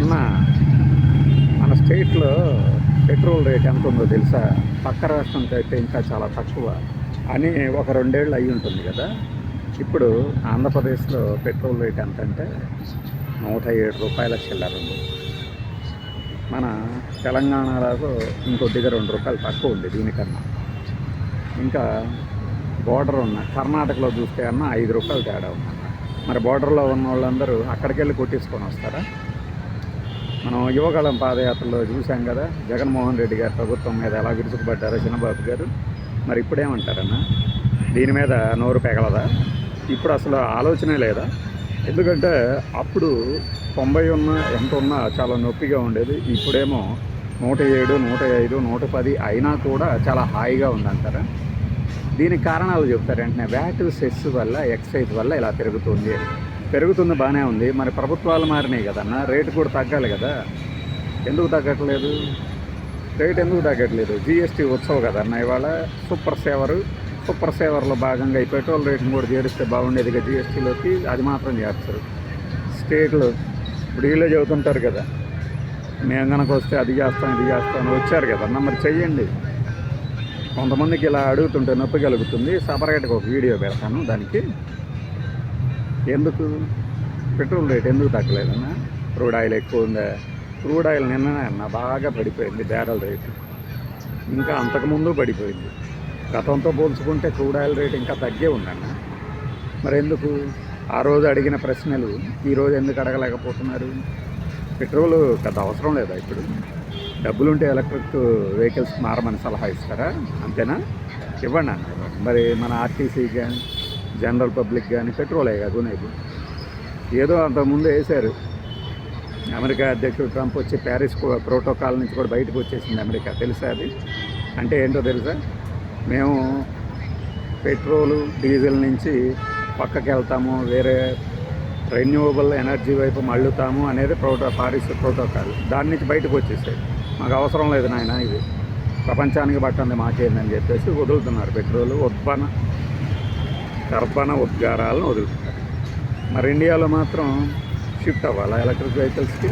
అన్న మన స్టేట్లో పెట్రోల్ రేట్ ఎంత ఉందో తెలుసా? పక్క రాష్ట్రం అయితే ఇంకా చాలా తక్కువ అని ఒక రెండేళ్ళు అయి ఉంటుంది కదా. ఇప్పుడు ఆంధ్రప్రదేశ్లో పెట్రోల్ రేట్ ఎంత అంటే నూట ఏడు రూపాయల చిల్లర ఉంది. మన తెలంగాణలో ఇంకొద్దిగా రెండు రూపాయలు తక్కువ ఉంది దీనికన్నా. ఇంకా బోర్డర్ ఉన్న కర్ణాటకలో చూస్తే అన్న ఐదు రూపాయలు తేడా ఉందన్న. మరి బోర్డర్లో ఉన్న వాళ్ళందరూ అక్కడికి వెళ్ళి కొట్టించుకొని వస్తారా? మనం యువకాలం పాదయాత్రలో చూసాం కదా జగన్మోహన్ రెడ్డి గారు ప్రభుత్వం మీద ఎలా విరుచుకుపడ్డారో చిన్నబాబు గారు. మరి ఇప్పుడేమంటారన్న? దీని మీద నోరు పెగలదా? ఇప్పుడు అసలు ఆలోచనే లేదా? ఎందుకంటే అప్పుడు తొంభై ఉన్న ఎంత ఉన్నా చాలా నొప్పిగా ఉండేది. ఇప్పుడేమో నూట ఏడు నూట ఐదు నూట పది అయినా కూడా చాలా హాయిగా ఉందంటారా? దీనికి కారణాలు చెప్తారు. వెంటనే వ్యాట్ సెస్ వల్ల ఎక్సైజ్ వల్ల ఇలా పెరుగుతుంది పెరుగుతుంది బాగానే ఉంది. మరి ప్రభుత్వాలు మారినాయి కదన్న రేటు కూడా తగ్గాలి కదా. ఎందుకు తగ్గట్లేదు? రేట్ ఎందుకు తగ్గట్లేదు? జిఎస్టీ ఉత్సవ్ కదన్న ఇవాళ. సూపర్ సేవరు. సూపర్ సేవర్లో భాగంగా ఈ పెట్రోల్ రేట్ని కూడా చేరిస్తే బాగుండేది కదా జిఎస్టీలోకి అది మాత్రం చేస్తారు. స్టేట్లు ఇప్పుడు వీళ్ళే చెబుతుంటారు కదా. మేము కనుక వస్తే అది చేస్తాం ఇది చేస్తాం అని వచ్చారు కదన్న మరి చెయ్యండి. కొంతమందికి ఇలా అడుగుతుంటే నొప్పి కలుగుతుంది. సపరేట్గా ఒక వీడియో పెడతాను దానికి. ఎందుకు? పెట్రోల్ రేట్ ఎందుకు తగ్గలేదన్నా క్రూడ్ ఆయిల్ ఎక్కువ ఉందా? క్రూడ్ ఆయిల్ నిన్ననే అన్న బాగా పడిపోయింది బ్యారల్ రేటు. ఇంకా అంతకుముందు పడిపోయింది. గతంతో పోల్చుకుంటే క్రూడ్ ఆయిల్ రేట్ ఇంకా తగ్గే ఉందన్న. మరి ఎందుకు? ఆ రోజు అడిగిన ప్రశ్నలు ఈరోజు ఎందుకు అడగలేకపోతున్నారు? పెట్రోల్ పెద్ద అవసరం లేదా ఇప్పుడు? డబ్బులుంటే ఎలక్ట్రిక్ వెహికల్స్ మారమని సలహా ఇస్తారా? అంతేనా? ఇవ్వండి అన్న. మరి మన ఆర్టీసీ కానీ జనరల్ పబ్లిక్ కానీ పెట్రోలే కదా కొనేది. ఏదో అంతకుముందు వేశారు. అమెరికా అధ్యక్షుడు ట్రంప్ వచ్చి ప్యారిస్ ప్రోటోకాల్ నుంచి కూడా బయటకు వచ్చేసింది అమెరికా. తెలుసా అది? అంటే ఏంటో తెలుసా? మేము పెట్రోలు డీజిల్ నుంచి పక్కకి వెళ్తాము వేరే రెన్యూవబుల్ ఎనర్జీ వైపు మళ్ళుతాము అనేది ప్రోటో పారిస్ ప్రోటోకాల్. దాని నుంచి బయటకు వచ్చేసాయి. మాకు అవసరం లేదు నాయన ఇది. ప్రపంచానికి పట్టండి మాకేందని చెప్పేసి వదులుతున్నారు పెట్రోలు ఉత్పన్న కర్బన ఉద్గారాలను వదులుతున్నారు మరి ఇండియాలో మాత్రం షిఫ్ట్ అవ్వాలి ఎలక్ట్రిక్ వెహికల్స్కి?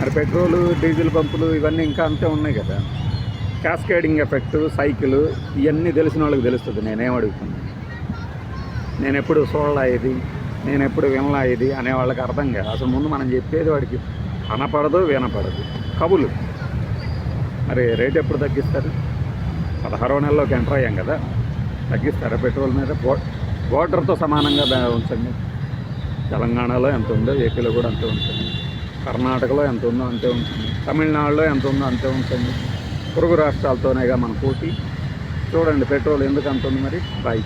మరి పెట్రోలు డీజిల్ పంపులు ఇవన్నీ ఇంకా అంతే ఉన్నాయి కదా. క్యాస్కేడింగ్ ఎఫెక్ట్ సైకిల్ ఇవన్నీ తెలిసిన వాళ్ళకి తెలుస్తుంది. నేనేం అడుగుతున్నాను నేను ఎప్పుడు చూడలా ఇది నేను ఎప్పుడు వినలా ఇది అనే వాళ్ళకి అర్థం కాదు. అసలు ముందు మనం చెప్పేది వాడికి అనపడదు వినపడదు. కబులు మరి రేట్ ఎప్పుడు తగ్గిస్తారు? పదహారో నెలలోకి ఎంటర్ అయ్యాం కదా. తగ్గిస్తారా పెట్రోల్ మీద? ఓటర్తో సమానంగా ఉంచండి. తెలంగాణలో ఎంత ఉందో ఏపీలో కూడా అంతే ఉంటుంది కర్ణాటకలో ఎంత ఉందో అంతే ఉంటుంది తమిళనాడులో ఎంత ఉందో అంతే ఉంటుంది పొరుగు రాష్ట్రాలతోనేగా మన పోటీ. చూడండి పెట్రోల్ ఎందుకు అంత ఉంది మరి? బాయ్